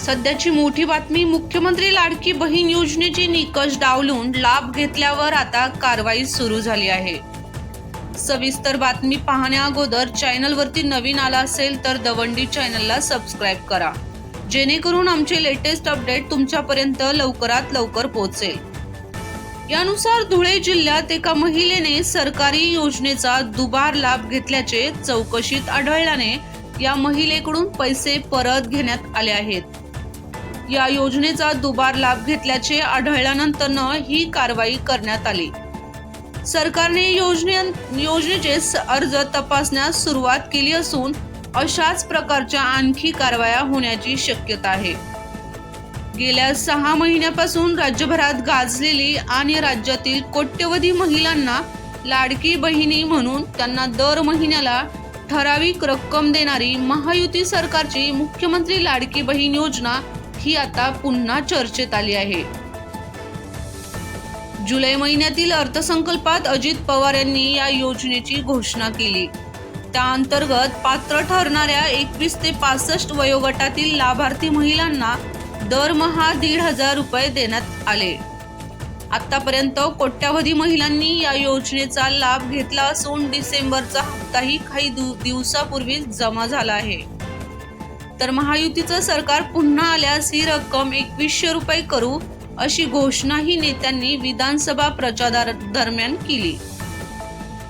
सध्याची मोठी बातमी मुख्यमंत्री लाडकी बहीण योजनेची निकष डावलून लाभ घेतल्यावर आता कारवाई सुरू झाली आहे. सविस्तर बातमी पाहण्या अगोदर चॅनलवरती नवीन आला असेल तर दवंडी चॅनलला सबस्क्राईब करा. जेणेकरून आमचे लेटेस्ट अपडेट तुमच्यापर्यंत लवकरात लवकर पोहोचेल. यानुसार धुळे जिल्ह्यात एका महिलेने सरकारी योजनेचा दुबार लाभ घेतल्याचे चौकशीत आढळल्याने या महिलेकडून पैसे परत घेण्यात आले आहेत. या योजनेचा दुबार लाभ घेतल्याचे आढळल्यानंतर ही कारवाई करण्यात आली. सरकारने योजने योजनेचे अर्ज तपासण्यास सुरुवात केली असून अशाच प्रकारच्या आणखी कारवाया होण्याची शक्यता आहे. गेल्या सहा महिन्यापासून राज्यभरात गाजलेली आणि राज्यातील कोट्यवधी महिलांना लाडकी बहिणी म्हणून त्यांना दर महिन्याला ठराविक रक्कम देणारी महायुती सरकारची मुख्यमंत्री लाडकी बहीण योजना ही आता पुन्हा चर्चेत आली आहे. जुलै महिन्यातील अर्थसंकल्पात अजित पवार यांनी या योजनेची घोषणा केली. त्या अंतर्गत पात्र ठरणाऱ्या एकवीस ते पासष्ट वयोगटातील लाभार्थी महिलांना दरमहा दीड हजार रुपये देण्यात आले. आतापर्यंत कोट्यावधी महिलांनी या योजनेचा लाभ घेतला असून डिसेंबरचा हप्ताही काही दिवसापूर्वीच जमा झाला आहे. तर महायुतीचं सरकार पुन्हा आल्यास ही रक्कम एकवीसशे रुपये करू अशी घोषणाही नेत्यांनी विधानसभा प्रचार दरम्यान केली.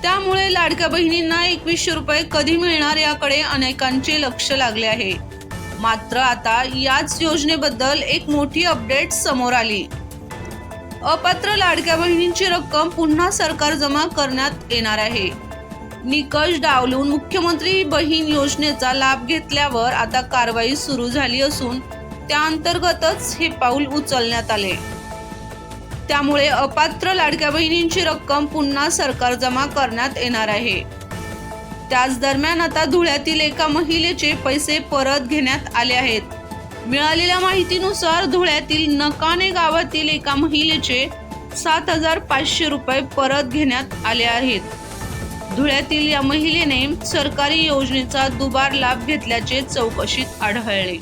त्यामुळे लाडक्या बहिणींना एकवीसशे रुपये कधी मिळणार याकडे अनेकांचे लक्ष लागले आहे. मात्र आता याच योजनेबद्दल एक मोठी अपडेट समोर आली. अपात्र लाडक्या बहिणींची रक्कम पुन्हा सरकार जमा करण्यात येणार आहे. निकष डावलून मुख्यमंत्री बहीण योजनेचा लाभ घेतल्यावर आता कारवाई सुरू झाली असून त्या अंतर्गतच हे पाऊल उचलण्यात आले. त्यामुळे अपात्र लाडक्या बहिणींची रक्कम पुन्हा सरकार जमा करण्यात येणार आहे. त्याच दरम्यान आता धुळ्यातील एका महिलेचे पैसे परत घेण्यात आले आहेत. मिळालेल्या माहितीनुसार धुळ्यातील नकाने गावातील एका महिलेचे सात हजार पाचशे रुपये परत घेण्यात आले आहेत. धुळ्यातील या महिलेने सरकारी योजनेचा दुबार लाभ घेतल्याचे चौकशीत आढळले.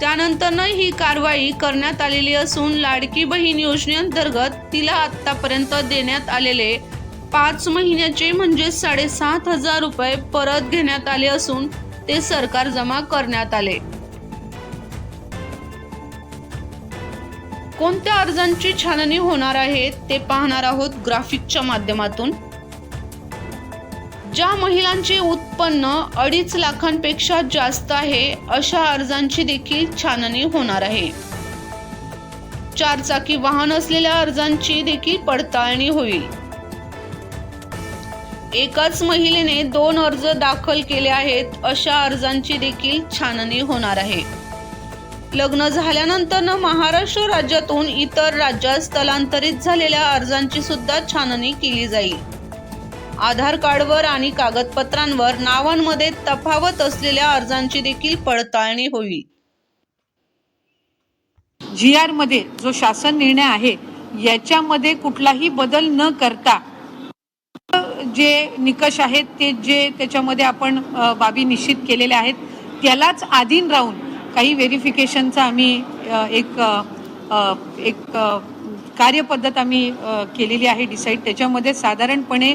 त्यानंतरनं ही कारवाई करण्यात आलेली असून लाडकी बहीण योजनेअंतर्गत तिला आतापर्यंत देण्यात आलेले पाच महिन्याचे म्हणजे साडेसात हजार रुपये परत घेण्यात आले असून ते सरकार जमा करण्यात आले. कोणत्या अर्जांची छाननी होणार आहे ते पाहणार आहोत ग्राफिकच्या माध्यमातून. ज्या महिलांचे उत्पन्न अडीच लाखांपेक्षा जास्त आहे अशा अर्जांची देखील छाननी होणार आहे. चारचाकी वाहन असलेल्या अर्जांची देखील पडताळणी होईल. एकाच महिलेने दोन अर्ज दाखल केले आहेत अशा अर्जांची देखील छाननी होणार आहे. लग्न झाल्यानंतर महाराष्ट्र राज्यातून इतर राज्यात स्थलांतरित झालेल्या अर्जांची सुद्धा छाननी केली जाईल. आधार कार्डवर आणि कागदपत्रांवर नावांमध्ये तफावत असलेल्या अर्जांची देखील पडताळणी होईल. जी आरमध्ये जो शासन निर्णय आहे याच्यामध्ये कुठलाही बदल न करता जे निकष आहेत ते जे त्याच्यामध्ये आपण बाबी निश्चित केलेल्या आहेत त्यालाच अधीन राहून काही व्हेरिफिकेशनचा आम्ही एक एक कार्यपद्धत आम्ही केलेली आहे डिसाईड. त्याच्यामध्ये साधारणपणे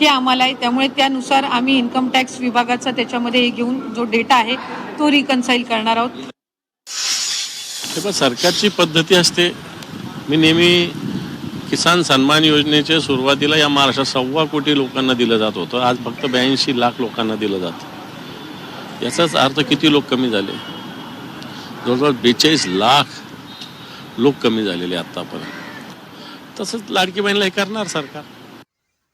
हे आम्हाला आहे. त्यामुळे त्यानुसार आम्ही इन्कम टॅक्स विभागाचा त्याच्यामध्ये हे घेऊन जो डेटा आहे तो रिकन्साईल करणार आहोत. हे सरकारची पद्धती असते. मी नेहमी किसान सन्मान योजनेच्या सुरुवातीला या महाराष्ट्रात सव्वा कोटी लोकांना दिलं जात होतं. आज फक्त ब्याऐंशी लाख लोकांना दिलं जातं. याचाच अर्थ किती लोक कमी झाले? जवळजवळ बेचाळीस लाख लोक कमी झालेले आत्तापर्यंत तसंच लाडकी बहिणीला हे करणार सरकार.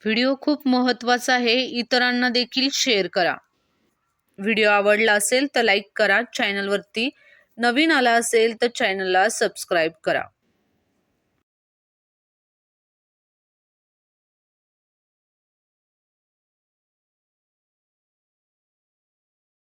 व्हिडिओ खूप महत्त्वाचा आहे. इतरांना देखील शेअर करा. व्हिडिओ आवडला असेल तर लाईक करा. चॅनलवरती नवीन आला असेल तर चॅनलला सबस्क्राईब करा.